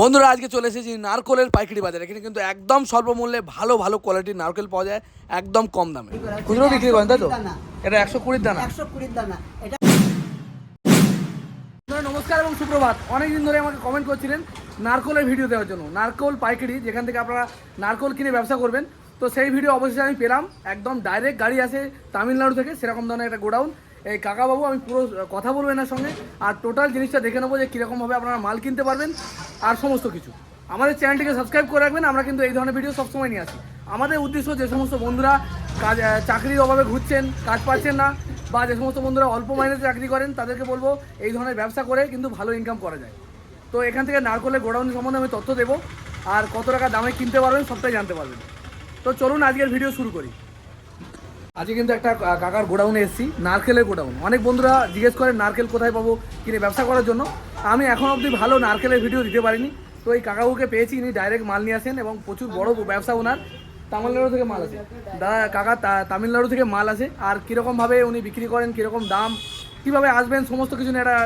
বন্ধুরা আজকে চলে এসেছি নারকলের পাইকারি বাজার। এখানে কিন্তু একদম স্বল্প মূল্যে ভালো ভালো কোয়ালিটির নারকেল পাওয়া যায় একদম কম দামে। খুচরো বিক্রি করেন তাই তো? এটা একশো কুড়ির দানা। একশো কুড়ির দানা। এটা নমস্কার এবং সুপ্রভাত। অনেকদিন ধরে আমাকে কমেন্ট করছিলেন নারকলের ভিডিও দেওয়ার জন্য। নারকল পাইকারি যেখান থেকে আপনারা নারকল কিনে ব্যবসা করবেন। তো সেই ভিডিও অবশ্যই আমি পেলাম একদম ডাইরেক্ট গাড়ি আসে তামিলনাড়ু থেকে সেরকম ধরনের একটা গোডাউন। এই কাকাবাবু আমি পুরো কথা বলব এনার সঙ্গে। আর টোটাল জিনিসটা দেখে নেব যে কীরকমভাবে আপনারা মাল কিনতে পারবেন। আর সমস্ত কিছু। আমাদের চ্যানেলটিকে সাবস্ক্রাইব করে রাখবেন, আমরা কিন্তু এই ধরনের ভিডিও সবসময় নিয়ে আসি। আমাদের উদ্দেশ্য যে সমস্ত বন্ধুরা কাজ চাকরির অভাবে ঘুরছেন, কাজ পাচ্ছেন না, বা যে সমস্ত বন্ধুরা অল্প মাইনে চাকরি করেন, তাদেরকে বলব এই ধরনের ব্যবসা করে কিন্তু ভালো ইনকাম করা যায়। তো এখান থেকে নারকলের গোডাউন সম্বন্ধে আমি তথ্য দেবো, আর কত টাকা দামে কিনতে পারবেন সবটাই জানতে পারবেন। তো চলুন আজকের ভিডিও শুরু করি। আজকে কিন্তু একটা কাকার গোডাউনে এসেছি, নারকেলের গোডাউন। অনেক বন্ধুরা জিজ্ঞেস করেন নারকেল কোথায় পাবো? কিনে ব্যবসা করার জন্য। আমি এখন অবধি ভালো নারকেলের ভিডিও দিতে পারিনি। তো এই কাকাবুকে পেয়েছি, ইনি ডাইরেক্ট মাল নিয়ে আসেন এবং প্রচুর বড় ব্যবসা ওনার। তামিলনাড়ু থেকে মাল আছে দাদা কাকা তামিলনাড়ু থেকে মাল আছে আর কীরকমভাবে উনি বিক্রি করেন, কীরকম দাম, কীভাবে আসবেন, সমস্ত কিছু নিয়ে একটা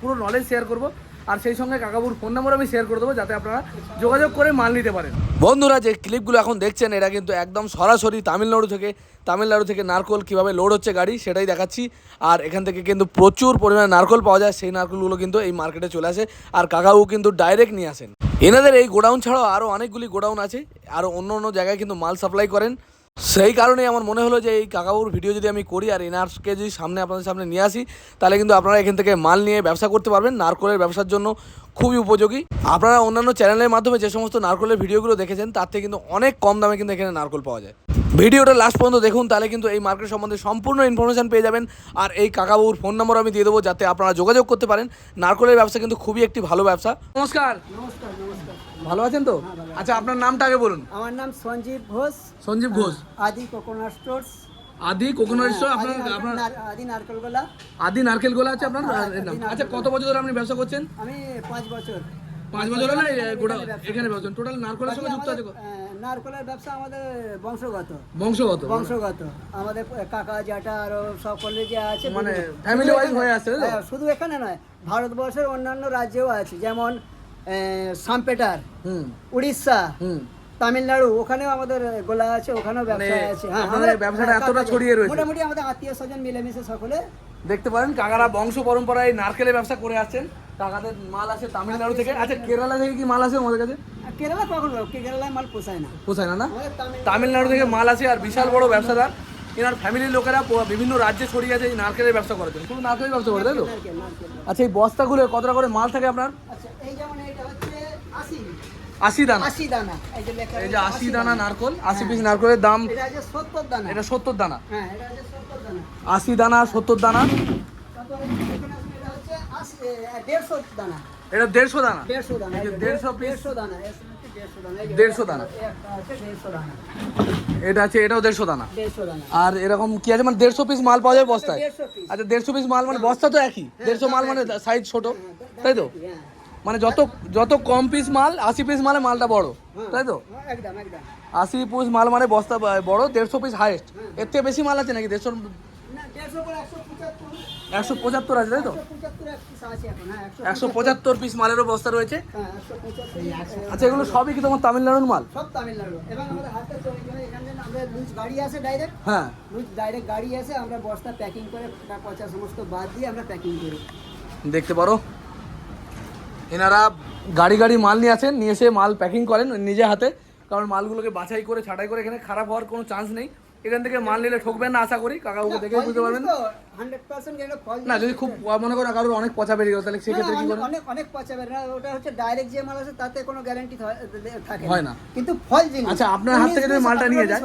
পুরো নলেজ শেয়ার করব। আর সেই সঙ্গে কাকাবুর ফোন নাম্বার আমি শেয়ার করে দেবো যাতে আপনারা যোগাযোগ করে মাল নিতে পারেন। বন্ধুরা, যে ক্লিপগুলো এখন দেখছেন এটা কিন্তু একদম সরাসরি তামিলনাড়ু থেকে তামিলনাড়ু থেকে নারকল কীভাবে লোড হচ্ছে গাড়ি সেটাই দেখাচ্ছি। আর এখান থেকে কিন্তু প্রচুর পরিমাণে নারকল পাওয়া যায়, সেই নারকলগুলো কিন্তু এই মার্কেটে চলে আসে। আর কাকাবু কিন্তু ডাইরেক্ট নিয়ে আসেন। এনাদের এই গোডাউন ছাড়াও আরও অনেকগুলি গোডাউন আছে আরও অন্য অন্য জায়গায় কিন্তু মাল সাপ্লাই করেন। সেই কারণেই আমার মনে হলো যে এই কাকাবুর ভিডিও যদি আমি করি আর এনার্সকে যদি সামনে আপনাদের সামনে নিয়ে আসি তাহলে কিন্তু আপনারা এখান থেকে মাল নিয়ে ব্যবসা করতে পারবেন। নারকলের ব্যবসার জন্য খুবই উপযোগী। আপনারা অন্যান্য চ্যানেলের মাধ্যমে যে সমস্ত নারকলের ভিডিওগুলো দেখেছেন তার থেকে কিন্তু অনেক কম দামে কিন্তু এখানে নারকল পাওয়া যায়। ভিডিওটা লাস্ট পর্যন্ত দেখুন তাহলে কিন্তু এই মার্কেট সম্বন্ধে সম্পূর্ণ ইনফরমেশন পেয়ে যাবেন। আর এই কাকাবুর ফোন নম্বর আমি দিয়ে দেবো যাতে আপনারা যোগাযোগ করতে পারেন। নারকলের ব্যবসা কিন্তু খুবই একটি ভালো ব্যবসা। নমস্কার। নমস্কার নমস্কার। ভালো আছেন তো? আচ্ছা আপনার নামটা আগে বলুন। আমার নাম Sanjeev Ghosh. Sanjib Ghosh. Adi coconut stores. Adi coconut store আপনার আদি নারকেল- নার- আদি নারকেল গোলা আছে আপনার? হ্যাঁ, আচ্ছা কত বছর ধরে আপনি ব্যবসা করছেন? আমি পাঁচ বছর। পাঁচ বছর হলো গোটা এখানে ব্যবসা। টোটাল নারকলের সঙ্গে যুক্ত আছে নারকেলের ব্যবসা আমাদের বংশগত। বংশগত। বংশগত। আমাদের কাকা জ্যাঠা আরও সকলে যে আছে মানে শুধু এখানে- হয়ে? হ্যাঁ, শুধু এখানে নয় ভারতবর্ষের অন্যান্য রাজ্যেও আছে। যেমন সাম্পেটার উড়িষ্যা তামিলনাড়ু ওখানেও আমাদের গোলা আছে ওখানেও ব্যবসা মানে আছে। হ্যাঁ আমাদের- ব্যবসাটা হ্যাঁ, এতটা ছড়িয়ে রয়েছে। মোটামুটি আমাদের আত্মীয় স্বজন মিলেমিশে সকলে দেখতে পারেন কাকারা বংশ পরম্পরায় নারকেলের ব্যবসা করে আসছেন। কাকাদের মাল আসে তামিলনাড়ু থেকে। আচ্ছা কেরালা থেকে কি মাল আসে আমাদের কাছে? কেরালা কখন? কেরালায় মাল পোষায় না। পোষায় না না? তামিলনাড়ু থেকে মাল আসে আর বিশাল বড় ব্যবসাদার। এনার ফ্যামিলির লোকেরা বিভিন্ন রাজ্যে ছড়িয়ে আছে এই নারকেলের ব্যবসা করার জন্য। শুধু নারকেলের ব্যবসা করে তাই তো। আচ্ছা এই বস্তাগুলো কতটা করে মাল থাকে আপনার? আচ্ছা এই যেমন এটা হচ্ছে আশি। দানা? আশি দানা। এই যে আশি দানা নারকল আশি পিস নারকলের দাম এটা সত্তর দানা। এটা সত্তর দানা? হ্যাঁ সত্তর দানা। আশি দানা সত্তর দানা? এটা দেড়শো দানা। এটা দেড়শো দানা? দেড়শো দানা দেড়শো? দানা। দেড়শো দানা। এটা আছে, এটাও দেড়শো দানা। আর এরকম আছে? মানে দেড়শো পিস মাল পাওয়া যায় বস্তায়। আচ্ছা দেড়শো পিস মাল মানে বস্তা তো একই। দেড়শো মাল মানে সাইজ ছোট। তাই তো? মানে যত যত কম পিস মাল, আশি পিস মালটা বড়। তাই তো? আশি পিস মাল মানে বস্তা দেড়শো পিস হাইয়েস্ট এর থেকে বেশি মাল আছে নাকি? দেড়শো একশো পঁচাত্তর আছে তাই তো? একশো পঁচাত্তর পিস মালেরও বস্তা রয়েছে। আচ্ছা এগুলো সবই কি তোমার তামিলনাড়ুর মাল? সব তামিলনাড়ু এবং আমাদের হাতে লুজ গাড়ি আছে ডাইরেক্ট হ্যাঁ। লুজ ডাইরেক্ট গাড়ি আছে আমরা বস্তা প্যাকিং করে পচা সমস্ত বাদ দিয়ে আমরা প্যাকিং করি। দেখতে পারো। এনারা গাড়ি গাড়ি মাল নিয়ে আসেন নিয়ে এসে মাল প্যাকিং করেন নিজে হাতে। কারণ মালগুলোকে বাছাই করে ছাটাই করে এখানে খারাপ হওয়ার কোনো চান্স নেই। এখান থেকে মাল নিলে ঠকবেন না আশা করি কাকা কাকাবুকে দেখে বুঝতে পারবেন। না যদি খুব মনে করেন কারোর অনেক পচা বেরিয়ে গেল তাহলে সেক্ষেত্রে কি করবেন অনেক অনেক পচা বের না ওটা হচ্ছে ডাইরেক্ট যে মাল আছে তাতে কোনো গ্যারান্টি থাকে হয় না। কিন্তু ফল জিনিস আচ্ছা আপনার হাত থেকে যদি মালটা নিয়ে যায়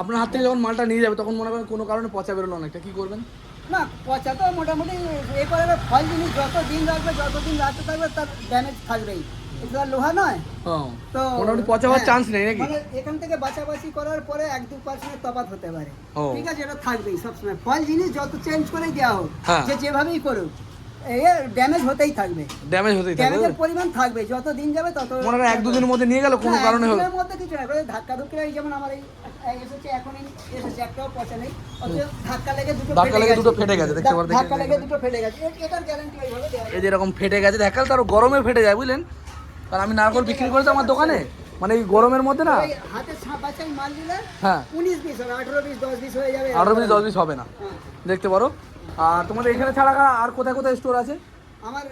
আপনার হাত থেকে যখন মালটা নিয়ে যাবে তখন মনে করেন কোনো কারণে পচা বেরোলো অনেকটা কি করবেন? না পচা তো মোটামুটি এ করে ফল জিনিস যত দিন রাখবে যত দিন রাখতে থাকবে তার ড্যামেজ থাকবেই। এটা লোহা নয়? তো মোটামুটি পচা হ্যাঁ, চান্স নেই নাকি? মানে এখান থেকে বাছাবাছি করার পরে এক দু পার্সেন্টের তফাৎ হতে পারে। ঠিক আছে এটা থাকবেই সবসময়। ফল জিনিস যত চেঞ্জ করেই দেওয়া হোক হ্যাঁ। যে যেভাবেই করুক ড্যামেজ হতেই থাকবে। ড্যামেজ হতেই থাকবে। ড্যামেজের পরিমাণ থাকবে যত দিন যাবে তত মনে করেন এক দুদিনের মধ্যে নিয়ে গেল কোনো হ্যাঁ, কারণে হলো। একদিনের মধ্যে কিছু না ধাক্কা এই যেমন আমার এই এই এসেছে এখনই এসেছে একটাও পচা নেই। অথচ ধাক্কা লেগে দুটো ধাক্কা লেগে দুটো ফেটে গেছে, দেখতে পারো, দেখে- ধাক্কা লেগে দুটো ফেটে গেছে। এটার গ্যারান্টি দেওয়া এই যেরকম ফেটে গেছে দেখাল তার গরমে ফেটে যায় বুঝলেন? কারণ আমি নারকল বিক্রি করেছি আমার দোকানে। মানে এই গরমের মধ্যে না। হাতে ছাপ বাছাই মাল দিলে হ্যাঁ। উনিশ বিশ হবে আঠেরো বিশ দশ বিশ হয়ে যাবে। আঠারো পিস দশ পিস হবে না। হ্যাঁ। দেখতে পারো। আর তোমাদের এখানে ছাড়া আর কোথায় কোথায় স্টোর আছে? আমার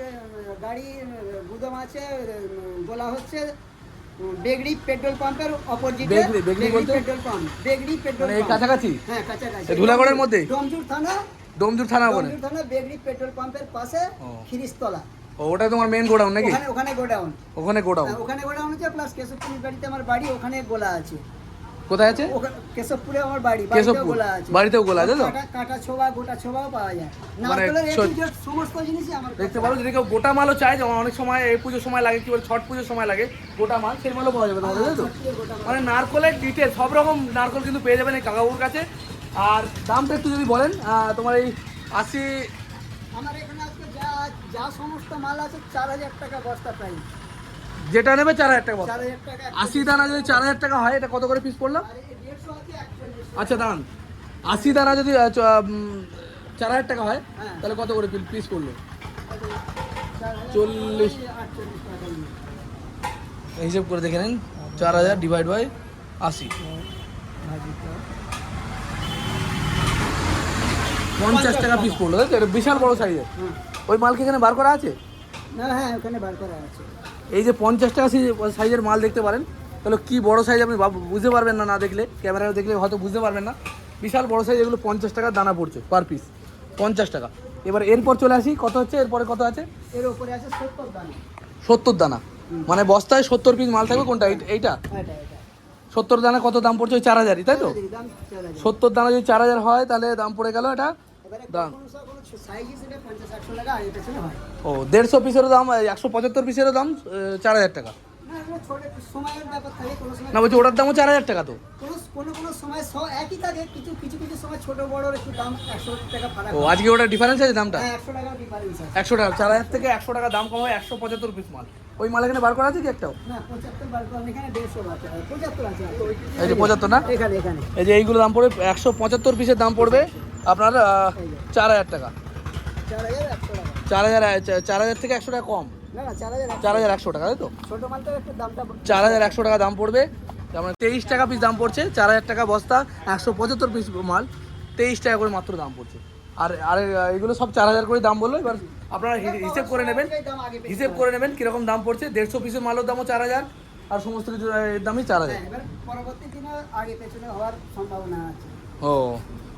গাড়ি গুদাম আছে বলা হচ্ছে বেগড়ি পেট্রোল পাম্পের অপোজিটে। বেগড়ি- বেগড়ি বলতে? পেট্রোল পাম্প বেগড়ি পেট্রোল মানে কাছাকাছি? হ্যাঁ কাছাকাছি। ধুলাগড়ের মধ্যেই? ডোমজুর থানা। ডোমজুর থানা বলে। ডোমজুর থানা বেগড়ি পেট্রোল পাম্পের পাশে খিরিস্তলা ও ওটা তোমার মেন গোডাউন নাকি? ওখানে ওখানে গোডাউন। ওখানে গোডাউন। হ্যাঁ, ওখানে গোডাউন আছে প্লাস কেশবপুর বাড়িতে আমার বাড়ি ওখানে গোলা আছে। কোথায় আছে? ওখানে কেশবপুরে আমার বাড়ি কেশবপুর? গোলা আছে। বাড়িতেও গোলা আছে তো? কাটা ছোবা গোটা ছোবাও পাওয়া যায়। মানে সমস্ত জিনিসই আমার দেখতে পারো যদি কেউ গোটা মালও চাই যেমন অনেক সময় এই পুজোর সময় লাগে কি বলে ছট পুজোর সময় লাগে গোটা মাল সেই মালও পাওয়া যাবে তোমাদের তো? গোটা মাল। মানে নারকলের ডিটেল সব রকম নারকল কিন্তু পেয়ে যাবেন এই কাকাবুর কাছে। আর দামটা একটু যদি বলেন আহ, তোমার এই আশি আমার আজকে যা সমস্ত মাল আছে চার হাজার টাকা বস্তা প্রাইস যেটা নেবে চার হাজার টাকা বস্তা। আশি দানা যদি চার হাজার টাকা হয় এটা কত করে পিস পড়লাম একচল্লিশ আচ্ছা দাঁড়ান আশি দানা যদি চার হাজার টাকা হয় হ্যাঁ। তাহলে কত করে পিস পড়ল চল্লিশ। হিসেব করে দেখে নেন চার হাজার ডিভাইড বাই আশি পঞ্চাশ টাকা পিস পড়ল তাই তো? এটা বিশাল বড় সাইজের। ওই মাল কি এখানে বার করা আছে? না হ্যাঁ ওখানে বার করা আছে। এই যে পঞ্চাশ টাকা সাইজের মাল দেখতে পারেন তাহলে কি বড় সাইজ আপনি বুঝতে পারবেন না না দেখলে ক্যামেরায় দেখলে হয়তো বুঝতে পারবেন না। বিশাল বড় সাইজ এগুলো পঞ্চাশ টাকা দানা পড়ছে পার পিস পঞ্চাশ টাকা। এবার এরপর চলে আসি কত হচ্ছে? এরপরে কত আছে? এর উপরে আছে সত্তর দানা। সত্তর দানা। মানে বস্তায় সত্তর পিস মাল থাকবে কোনটা? এই- এইটা? এটা সত্তর দানা কত দাম পড়ছে? ওই চার হাজারই তাই তো? সত্তর দানা যদি চার হাজার হয় তাহলে দাম পড়ে গেল এটা? দাম। ও দেড়শো পিসেরও দাম একশো পঁচাত্তর পিসেরও দাম চার হাজার টাকা। না বলছি ওটার দামও চার হাজার টাকা তো। কোনো কোনো কোনো সময় সব একই থাকে কিছু কিছু কিছু সময় ছোট বড় একটু দাম একশো টাকা ফারাক ও আজকে ওটা ডিফারেন্স আছে দামটা? হ্যাঁ একশো টাকা ডিফারেন্স আছে। একশো টাকা চার হাজার থেকে একশো টাকা দাম কম হয় একশো পঁচাত্তর পিস মাল। ওই মাল এখানে বার করা আছে কি একটাও? না পঁচাত্তর বার করলে এখানে দেড়শো বার করা। পঁচাত্তর আছে। এই যে পঁচাত্তর না? এখানে এখানে। এই যে এইগুলো দাম পড়বে একশো পঁচাত্তর পিসের দাম পড়বে আপনার চার হাজার টাকা। চার হাজার চার হাজার থেকে একশো টাকা কম। চার হাজার হাজার একশো টাকা তাই তো? চার হাজার একশো টাকা দাম পড়বে। তার মানে তেইশ টাকা পিস দাম পড়ছে চার হাজার টাকা বস্তা একশো পঁচাত্তর পিস মাল তেইশ টাকা করে মাত্র দাম পড়ছে। আর আর এগুলো সব চার হাজার করে দাম বলল এবার আপনারা হিসেব করে নেবেন। হিসেব করে নেবেন কীরকম দাম পড়ছে। দেড়শো পিসের মালের দামও চার হাজার আর সমস্ত কিছু দামই চার হাজার। হ্যাঁ পরবর্তী দিনে আগে পেছনে হওয়ার সম্ভাবনা আছে। ও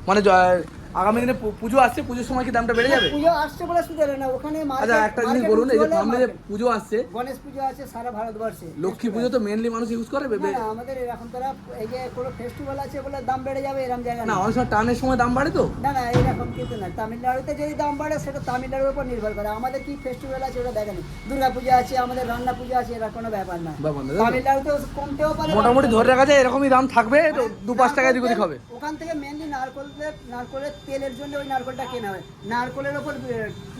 মানে জ- আগামী দিনে পুজো আসছে পুজোর সময় কি দামটা বেড়ে যাবে? পুজো আসছে বলে শুধু না ওখানে আচ্ছা একটা জিনিস বলুন এই যে সামনে যে পুজো আসছে। গণেশ পুজো আছে সারা ভারতবর্ষে। লক্ষ্মী পুজো তো মেনলি মানুষ ইউজ করে না, বে- না, আমাদের এরকম তারা এই যে কোনো ফেস্টিভ্যাল আছে বলে দাম বেড়ে যাবে এরকম জায়গা না অনেক সময় টানের সময় দাম বাড়ে তো। না না এরকম কিন্তু না। তামিলনাড়ুতে যদি দাম বাড়ে সেটা তামিলনাড়ুর উপর নির্ভর করে। আমাদের কি ফেস্টিভ্যাল আছে ওটা দেখেনি? দুর্গা পূজা আছে আমাদের রান্না পূজা আছে এরা কোনো ব্যাপার না। তামিলনাড়ুতে কমতেও পারে মোটামুটি ধরে রাখা যায় এরকমই দাম থাকবে তো দু পাঁচ টাকা ওদিক হবে। ওখান থেকে মেনলি নারকলের নারকলের তেলের জন্য ওই নারকলটা কেনা হয়। নারকলের ওপর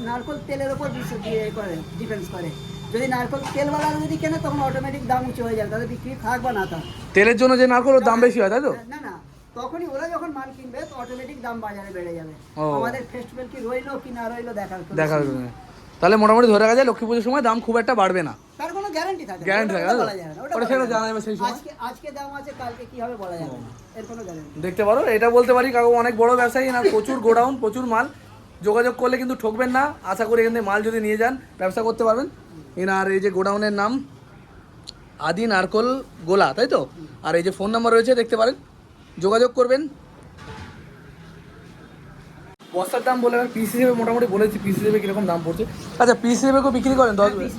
নারকল তেলের ওপর করে ডিফেন্স করে। যদি নারকল তেলওয়ালা যদি কেনে তখন অটোমেটিক দাম উঁচু হয়ে যাবে তাদের বিক্রি থাক বা না থাক তেলের জন্য যে নারকল ওর দাম বেশি হয় তাই তো? না না তখনই ওরা যখন মাল কিনবে তো অটোমেটিক দাম বাজারে বেড়ে যাবে। আমাদের ফেস্টিভ্যাল কি রইল কি না রইল দেখার দেখার জন্য। তাহলে মোটামুটি ধরে রাখা যায় লক্ষ্মী পুজোর সময় দাম খুব একটা বাড়বে না। গ্যারান্টি থাকে না। থাকে, ওটা তাই তো? বলা যাবে না, ওটা ওটা সেটা জানা যাবে সেই সময়। আজকে আজকে দাম আছে কালকে কি হবে বলা যাবে না। এর কোনো গ্যারান্টি দেখতে পারো এটা বলতে পারি কাকু অনেক বড় ব্যবসায়ী না প্রচুর গোডাউন প্রচুর মাল। যোগাযোগ করলে কিন্তু ঠকবেন না। আশা করি এখান থেকে মাল যদি নিয়ে যান ব্যবসা করতে পারবেন। এনার এই যে গোডাউনের নাম আদি নারকল গোলা তাই তো? আর এই যে ফোন নাম্বার রয়েছে দেখতে পারেন। যোগাযোগ করবেন। বস্তার দাম বলে পিস হিসেবে মোটামুটি বলেছি পিস হিসেবে কীরকম দাম পড়ছে? আচ্ছা পিস হিসেবে কেউ বিক্রি করেন? দশ হিসেবে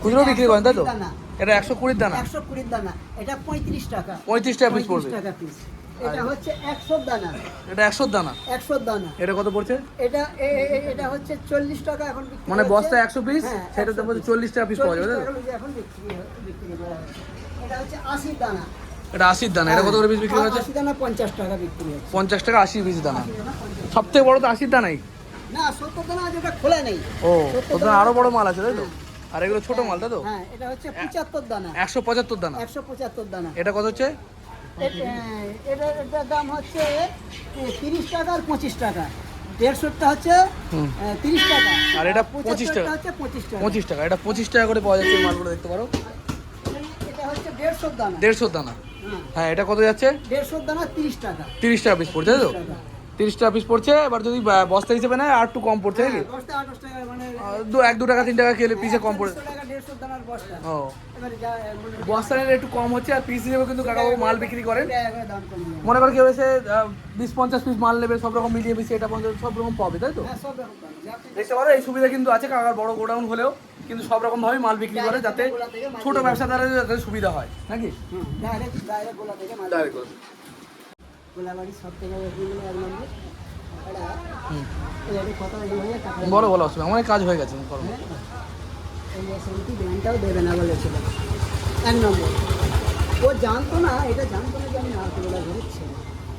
খুচরো বিক্রি করেন। তাই তো? 120 এটা একশো কুড়ির দানা? একশো কুড়ির দানা। এটা পঁয়ত্রিশ টাকা। পঁয়ত্রিশ টাকা পিস 35 পড়বে। টাকা পিস এটা হচ্ছে একশো দানা। এটা একশোর দানা? একশো দানা। এটা কত পড়ছে? এটা এ- এ- এ- এটা হচ্ছে চল্লিশ টাকা এখন মানে বস্তা একশো পিস হ্যাঁ, 100 বলছে চল্লিশ টাকা পিস পাওয়া যাবে 40 তাই তো? এখন বিক্রি হ- বিক্রি করা হচ্ছে। এটা হচ্ছে আশি দানা। এটা আশির দানা। এটা কত করে পিস বিক্রি হচ্ছে আশি দানা পঞ্চাশ টাকা বিক্রি হচ্ছে পঞ্চাশ টাকা আশি পিস দানা। সব থেকে বড় তো আশির দানাই। না সত্তর দানা আছে খোলা নেই। ও সত্তর আরও বড় মাল আছে তাই তো? আর এগুলো ছোট মাল তাই তো? হ্যাঁ এটা হচ্ছে পঁচাত্তর দানা। একশো পঁচাত্তর দানা। একশো পঁচাত্তর দানা। এটা কত হচ্ছে? এটা এটার দাম হচ্ছে তিরিশ টাকা আর পঁচিশ টাকা। দেড়শোটা হচ্ছে তিরিশ টাকা। আর এটা 25 পঁচাত্তরটা টাকা। হচ্ছে পঁচিশ টাকা। পঁচিশ টাকা। এটা পঁচিশ টাকা করে পাওয়া যাচ্ছে মালগুলো দেখতে পারো। এটা হচ্ছে দেড়শো দানা। দেড়শো দানা। হ্যাঁ এটা কত যাচ্ছে? দেড়শো দানা তিরিশ টাকা। তিরিশ টাকা পিস পড়ছে তো? 30 তিরিশ টাকা। পিস পড়ছে এবার যদি বস্তা হিসেবে নেয় আর একটু কম পড়ছে নাকি? হ্যাঁ, মানে দু এক দু টাকা তিন টাকা খেলে পিসে কম পড়ে ও। বস্তা নিলে একটু কম হচ্ছে আর পিস হিসেবে কিন্তু কাকাবাবু মাল বিক্রি করেন। মনে করে কেউ এসে বিশ পঞ্চাশ পিস মাল নেবে সব রকম মিলিয়ে মিশিয়ে এটা পঞ্চাশ সব রকম পাবে তাই তো? হ্যাঁ দেখতে পারো এই সুবিধা কিন্তু আছে কাকার বড় গোডাউন হলেও। কিন্তু সব রকম ভাবে মাল বিক্রি করে যাতে ছোট ব্যবসাদারের যাতে সুবিধা হয় নাকি? কথা বলি অসুবিধা অনেক কাজ হয়ে গেছে করো এই এসএমটি ব্যাংকটাও দেবে না বলেছিল এক নম্বর। ও জানতো না এটা জানতো না যে আমি নারকেলটা ধরেছি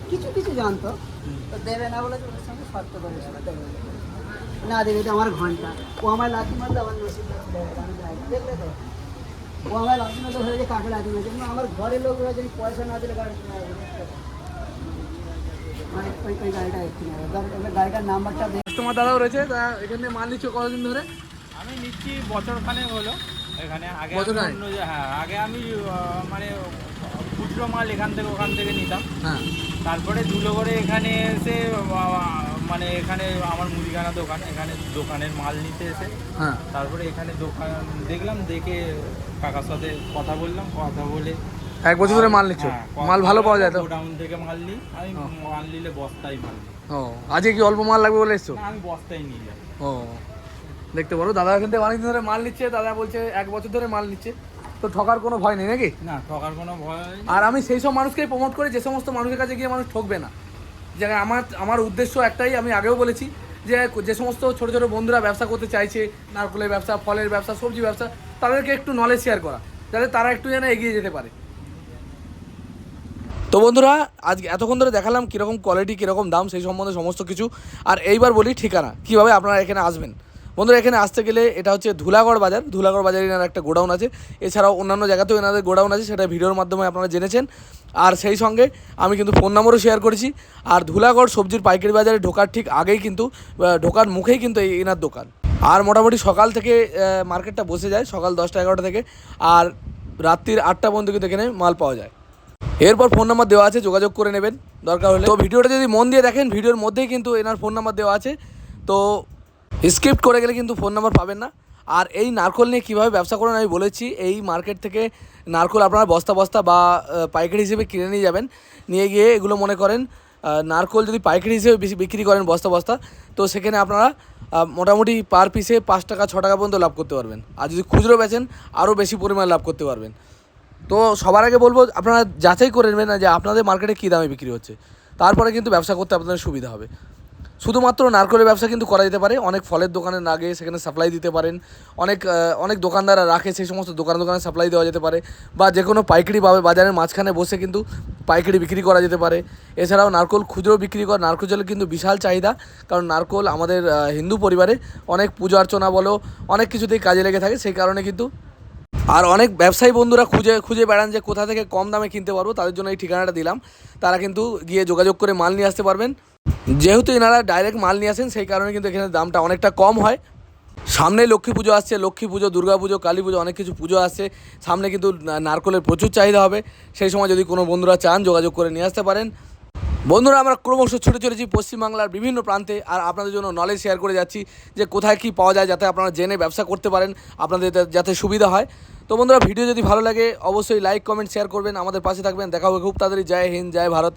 কিছু কিছু জানতো। তো দেবে না বলে ওর সঙ্গে শর্ত করেছিল দেবে। না। দেবে এটা আমার ঘণ্টা। ও আমার লাঠি মারলে আমার নসিব। দেখলে তো? ও আমার লাঠি মারলে ধরে যে কাকে লাঠি মারছে? আমার ঘরের লোক যদি পয়সা না দিলে গাড়ি মানে গাড়িটার নাম্বারটা দাদাও রয়েছে তা এখানে মাল নিচ্ছ কতদিন ধরে? আমি নিচ্ছি বছর খানেক হলো। এখানে আগে হ্যাঁ আগে আমি মানে খুচরো মাল এখান থেকে ওখান থেকে নিতাম। হ্যাঁ। তারপরে ধুলো করে এখানে এসে মানে এখানে আমার মুদিখানা দোকান এখানে দোকানের মাল নিতে এসে হ্যাঁ। তারপরে এখানে দোকান দেখলাম দেখে কাকার সাথে কথা বললাম কথা বলে এক বছর ধরে মাল নিচ্ছ? হ্যাঁ, মাল ভালো পাওয়া যায় তো? গোডাউন থেকে মাল নিই আমি মাল নিলে বস্তায় মাল ও আজকে কি অল্প মাল লাগবে বলে এসছো? আমি বস্তায় নিয়ে যাই ও দেখতে পারো দাদা এখান থেকে অনেকদিন ধরে মাল নিচ্ছে দাদা বলছে এক বছর ধরে মাল নিচ্ছে। তো ঠকার কোনো ভয় নেই নাকি? না ঠকার কোনো ভয়। আর আমি সেই সব মানুষকেই প্রমোট করি যে সমস্ত মানুষের কাছে গিয়ে মানুষ ঠকবে না। যে আমার আমার উদ্দেশ্য একটাই, আমি আগেও বলেছি যে যে সমস্ত ছোটো ছোটো বন্ধুরা ব্যবসা করতে চাইছে, নারকলের ব্যবসা, ফলের ব্যবসা, সবজি ব্যবসা, তাদেরকে একটু নলেজ শেয়ার করা, যাতে তারা একটু যেন এগিয়ে যেতে পারে। তো বন্ধুরা, আজকে এতক্ষণ ধরে দেখালাম কীরকম কোয়ালিটি কীরকম দাম, সেই সম্বন্ধে সমস্ত কিছু। আর এইবার বলি ঠিকানা, কীভাবে আপনারা এখানে আসবেন? বন্ধুরা, এখানে আসতে গেলে এটা হচ্ছে ধুলাগড় বাজার। ধুলাগড় বাজারে এনার একটা গোডাউন আছে। এছাড়াও অন্যান্য জায়গাতেও এনাদের গোডাউন আছে, সেটা ভিডিওর মাধ্যমে আপনারা জেনেছেন। আর সেই সঙ্গে আমি কিন্তু ফোন নম্বরও শেয়ার করেছি। আর ধুলাগড় সবজির পাইকারি বাজারে ঢোকার ঠিক আগেই কিন্তু ঢোকার মুখেই কিন্তু এই এনার দোকান। আর মোটামুটি সকাল থেকে মার্কেটটা বসে যায়, সকাল দশটা এগারোটা থেকে। আর রাত্রির আটটা পর্যন্ত কিন্তু এখানে মাল পাওয়া যায়। এরপর ফোন নাম্বার দেওয়া আছে, যোগাযোগ করে নেবেন। দরকার হলে। তো ভিডিওটা যদি মন দিয়ে দেখেন, ভিডিওর মধ্যেই কিন্তু এনার ফোন নাম্বার দেওয়া আছে। তো স্ক্রিপ্ট করে গেলে কিন্তু ফোন নাম্বার পাবেন না। আর এই নারকল নিয়ে কীভাবে ব্যবসা করেন আমি বলেছি, এই মার্কেট থেকে নারকল আপনারা বস্তা বস্তা বা পাইকারি হিসেবে কিনে নিয়ে যাবেন। নিয়ে গিয়ে এগুলো মনে করেন নারকল যদি পাইকারি হিসেবে বেশি বিক্রি করেন বস্তা বস্তা, তো সেখানে আপনারা মোটামুটি পার পিসে পাঁচ টাকা, ছ টাকা পর্যন্ত লাভ করতে পারবেন। আর যদি খুচরো বেচেন আরও বেশি পরিমাণ লাভ করতে পারবেন। তো সবার আগে বলব, আপনারা যাচাই করে নেবেন না যে আপনাদের মার্কেটে কী দামে বিক্রি হচ্ছে। তারপরে কিন্তু ব্যবসা করতে আপনাদের সুবিধা হবে। শুধুমাত্র নারকেলের ব্যবসা কিন্তু করা যেতে পারে। অনেক ফলের দোকানে না গিয়ে সেখানে সাপ্লাই দিতে পারেন। অনেক অনেক দোকানদাররা রাখে, সেই সমস্ত দোকান দোকানে সাপ্লাই দেওয়া যেতে পারে। বা যে কোনো পাইকারি পাবে, বাজারের মাঝখানে বসে কিন্তু পাইকারি বিক্রি করা যেতে পারে। এছাড়াও নারকোল খুচরো বিক্রি করা, নারকল জলের কিন্তু বিশাল চাহিদা। কারণ নারকোল আমাদের হিন্দু পরিবারে অনেক পুজো অর্চনা বলো, অনেক কিছুতেই কাজে লেগে থাকে। সেই কারণে কিন্তু আর অনেক ব্যবসায়ী বন্ধুরা খুঁজে খুঁজে বেড়ান যে কোথা থেকে কম দামে কিনতে পারব। তাদের জন্য এই ঠিকানাটা দিলাম। তারা কিন্তু গিয়ে যোগাযোগ করে মাল নিয়ে আসতে পারবেন। যেহেতু এনারা ডাইরেক্ট মাল নিয়ে আসেন, সেই কারণে কিন্তু এখানে দামটা অনেকটা কম হয়। সামনে লক্ষ্মী পুজো আসছে, লক্ষ্মী পুজো, দুর্গা পুজো, কালী পুজো, অনেক কিছু পুজো আসছে। সামনে কিন্তু নারকলের প্রচুর চাহিদা হবে। সেই সময় যদি কোনো বন্ধুরা চান, যোগাযোগ করে নিয়ে আসতে পারেন। বন্ধুরা, আমরা ক্রমশ ছুটে চলেছি পশ্চিমবাংলার বিভিন্ন প্রান্তে। আর আপনাদের জন্য নলেজ শেয়ার করে যাচ্ছি যে কোথায় কী পাওয়া যায়, যাতে আপনারা জেনে ব্যবসা করতে পারেন, আপনাদের যাতে সুবিধা হয়। তো বন্ধুরা ভিডিও যদি ভালো লাগে, অবশ্যই লাইক কমেন্ট শেয়ার করবেন। আমাদের পাশে থাকবেন। দেখা হবে খুব তাড়াতাড়ি। জয় হিন্দ, জয় ভারত।